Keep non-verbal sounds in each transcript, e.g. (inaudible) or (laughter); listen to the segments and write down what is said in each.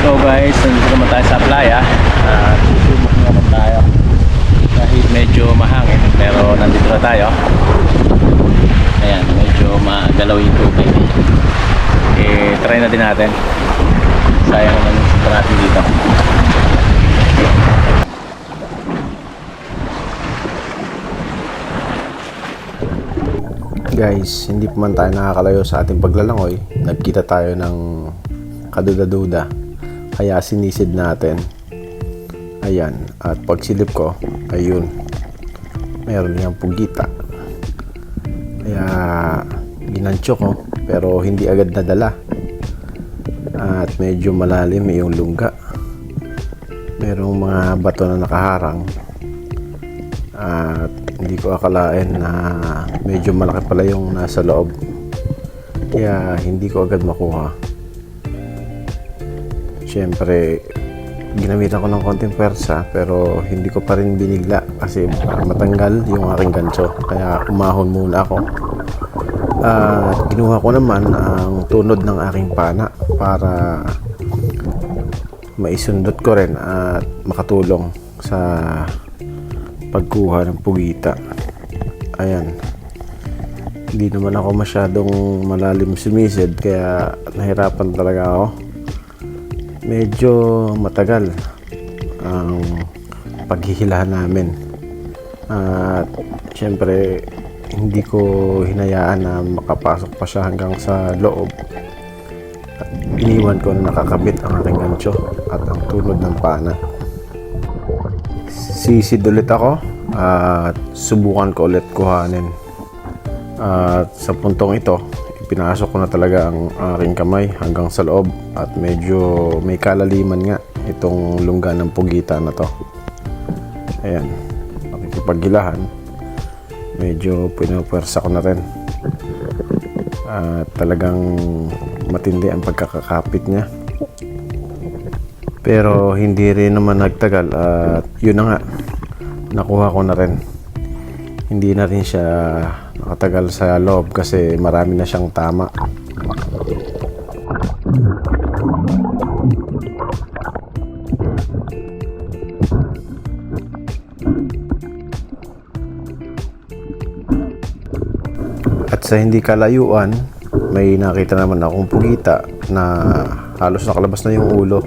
So guys, nandito naman tayo sa playa. At susubok naman tayo. Kahit medyo mahangin, pero nandito na tayo. Ayan, medyo magalaw yung tubig. Eh, try na din natin. Sayang naman yung punta natin dito. Guys, hindi pa man tayo nakakalayo sa ating paglalangoy. Nagkita tayo ng kaduda-duda. Kaya sinisid natin. Ayan. At pagsilip ko, ayun. Meron niyang pugita. Kaya ginansyo ko. Pero hindi agad nadala. At medyo malalim yung lungga. Merong mga bato na nakaharang. At hindi ko akalain na medyo malaki pala yung nasa loob. Kaya hindi ko agad makuha. Siyempre, ginamitan ko ng konting pwersa pero hindi ko pa rin binigla kasi baka matanggal yung aking gancho. Kaya umahon muna ako. At kinuha ko naman ang tunod ng aking pana para maisundot ko rin at makatulong sa pagkuha ng pugita. Ayan. Hindi naman ako masyadong malalim sumisid kaya nahirapan talaga ako. Medyo matagal ang paghihilahan namin. At syempre hindi ko hinayaan na makapasok pa siya hanggang sa loob. At iniwan ko na nakakabit ang aking gancho at ang tunod ng pana sisid ulit ako at subukan ko ulit kuhanin. At sa puntong ito, ipinasok ko na talaga ang aking kamay hanggang sa loob at medyo may kalaliman nga itong lungga ng pugita na to. Ayan, nakikipaghilahan. Medyo pinapwersa ko na rin. At talagang matindi ang pagkakakapit niya. Pero hindi rin naman nagtagal at yun na nga, nakuha ko na rin. Hindi na rin siya nakatagal sa loob kasi marami na siyang tama. At sa hindi kalayuan, may nakita naman akong pugita na halos nakalabas na yung ulo.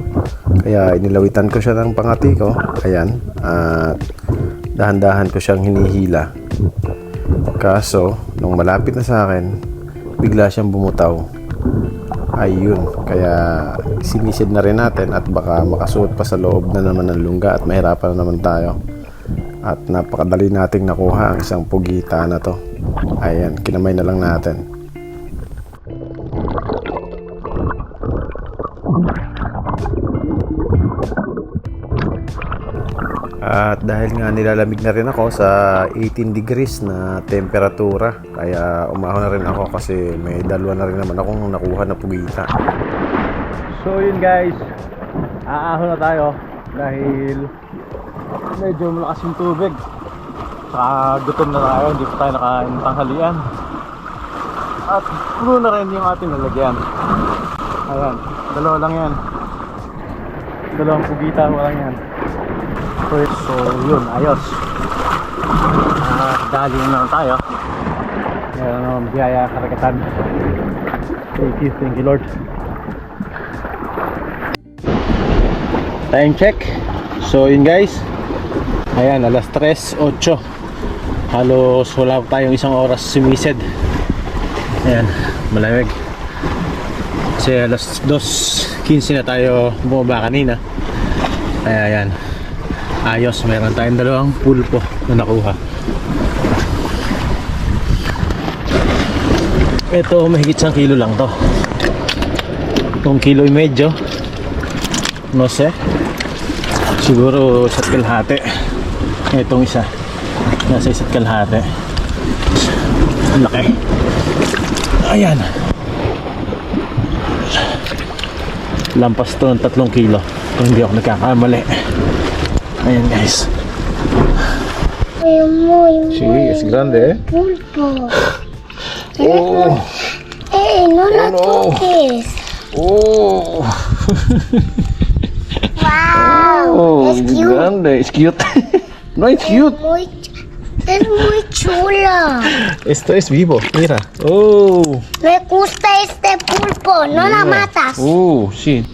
Kaya inilawitan ko siya ng pangati ko. Ayan. At dahan-dahan ko siyang hinihila. Kaso, nung malapit na sa akin, bigla siyang bumutaw. Ayun. Kaya sinisid na rin natin at baka makasuot pa sa loob na naman ng lungga at mahirapan na naman tayo. At napakadali nating nakuha ang isang pugita na to. Ayan, kinamay na lang natin. At dahil nga nilalamig na rin ako sa 18 degrees na temperatura, kaya umahon na rin ako kasi may dalawa na rin naman akong nakuha na pugita. So yun guys, aahon na tayo dahil medyo malakas yung tubig. Saka gutom na tayo, hindi pa tayo nakain ng tanghalian. At puno na rin yung ating lalagyan. Ayan, dalawa lang yan. Dalawang pugita mo yan. So, so yun, ayos. Ah, dali na tayo. Meron naman biyaya karagatan. Thank you, thank you Lord. Time check. So yun guys. Ayan, alas 3.08. Halos wala tayong isang oras sumisid. Ayan, malamig. Kasi alas 2.15 na tayo bumaba kanina. Kaya ayan. Ayos, meron tayong dalawang pulpo na nakuha. Ito, mahigit isang kilo lang to. Itong kilo medyo. No sé. Siguro isa't kalahati. Itong isa. Nasa isa't kalahati. Ang laki. Ayan. Lampas to ng tatlong kilo. Kung hindi ako nagkakamali. Ayan guys. Muy, muy, Sí, es grande, eh. pulpo. (laughs) Oh, ¡Eh, no lo no. toques! Oh! (laughs) Wow! Oh, It's cute. ganda. It's cute. (laughs) no, it's cute. Muy, es muy chula. Esto es vivo, mira. Oh. Me gusta este pulpo, no la matas. Oh, shit.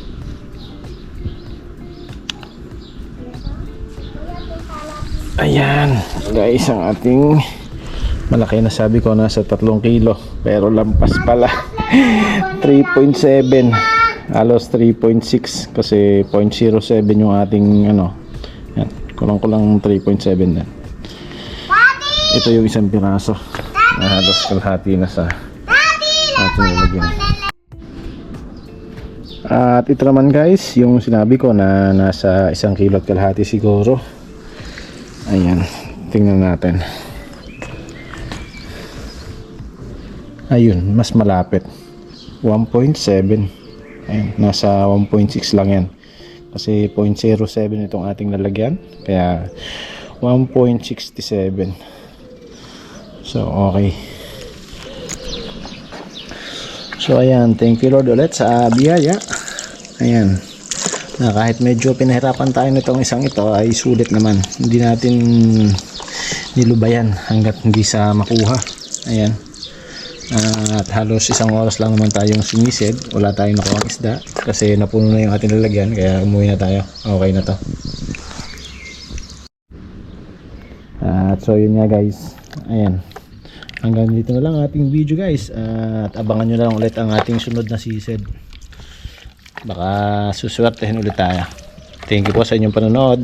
Ayan, guys, ang ating malaki na sabi ko nasa 3 kilo pero lampas pala. (laughs) 3.7 halos 3.6 kasi 0.07 yung ating ano yan, kulang kulang 3.7 na. Ito yung isang piraso na halos kalahati na sa ating nilagyan at ito naman guys, yung sinabi ko na nasa isang kilo at kalahati siguro. Ayan, tingnan natin. Ayun, mas malapit. 1.7. Ayun, nasa 1.6 lang yan. Kasi 0.07 itong ating lalagyan. Kaya 1.67. So, okay. So ayan, thank you Lord ulit sa biyaya. Ayan. Na kahit medyo pinahirapan tayo nitong isang ito ay sulit naman. Hindi natin nilubayan hanggat hindi sa makuha. Ayan. At halos isang oras lang naman tayong sinisid. Wala tayong nakuha isda kasi napuno na yung ating lalagyan kaya umuwi na tayo. Okay na to. At so yun nga guys. Ayan. Hanggang dito na lang ang ating video guys. At abangan nyo na lang ulit ang ating sunod na season. Baka suswertehin ulit tayo. Thank you po sa inyong panonood.